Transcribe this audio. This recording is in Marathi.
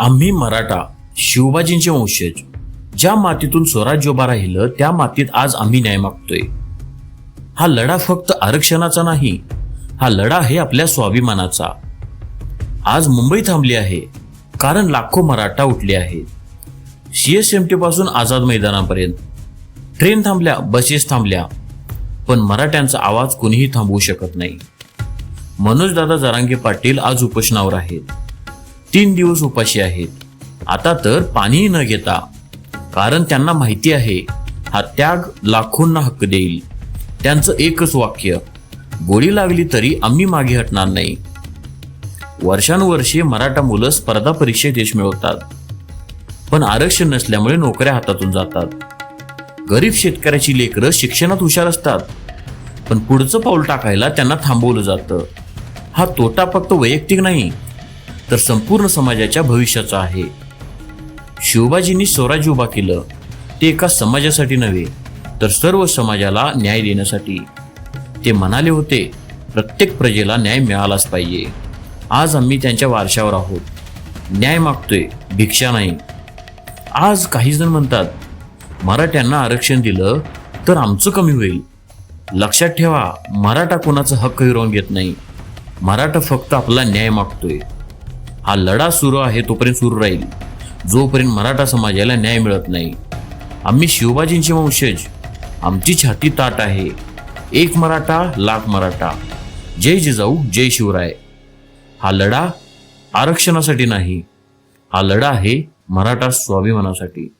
आम्ही मराठा शिवबाजींचे वंशज. ज्या मातीतून स्वराज्य उभा राहिलं त्या मातीत आज आम्ही न्याय मागतोय. हा लढा फक्त आरक्षणाचा नाही हा लढा आहे आपल्या स्वाभिमानाचा. आज मुंबई थांबली आहे कारण लाखो मराठा उठले आहेत. सीएसएमटी पासून आझाद मैदानापर्यंत. ट्रेन थांबल्या बसेस थांबल्या पण मराठ्यांचा आवाज कोणीही थांबवू शकत नाही. मनोजदादा जरांगे पाटील आज उपोषणावर आहेत. तीन दिवस उपाशी आहेत. आता तर पाणीही न घेता कारण त्यांना माहिती आहे हा त्याग लाखोंना हक्क देईल. त्यांचं एकच वाक्य गोळी लागली तरी आम्ही मागे हटणार नाही. वर्षानुवर्षे मराठा मुलं स्पर्धा परीक्षेत यश मिळवतात. पण आरक्षण नसल्यामुळे नोकऱ्या हातातून जातात. गरीब शेतकऱ्याची लेकरं शिक्षणात हुशार असतात. पण पुढचं पाऊल टाकायला त्यांना थांबवलं जातं. हा तोटा फक्त वैयक्तिक नाही तर संपूर्ण समाजाच्या भविष्याचा आहे. शिवबाजींनी स्वराज्य उभा केलं. ते एका समाजासाठी नव्हे तर सर्व समाजाला न्याय देण्यासाठी. ते म्हणाले होते प्रत्येक प्रजेला न्याय मिळालाच पाहिजे. आज आम्ही त्यांच्या वारशावर आहोत. न्याय मागतोय भिक्षा नाही. आज काही जण म्हणतात मराठ्यांना आरक्षण दिलं तर आमचं कमी होईल. लक्षात ठेवा मराठा कोणाचा हक्क हिरवून घेत नाही. मराठा फक्त आपला न्याय मागतोय. हा लढा सुरू आहे तोपर्यंत सुरू राहील. जोपर्यंत मराठा समाजाला न्याय मिळत नाही. आम्ही शिवबाजींचे वंशज. आमची छाती ताट आहे. एक मराठा लाख मराठा. जय जिजाऊ जय शिवराय. हा लढा आरक्षणासाठी नाही. हा लढा आहे मराठा स्वाभिमानासाठी.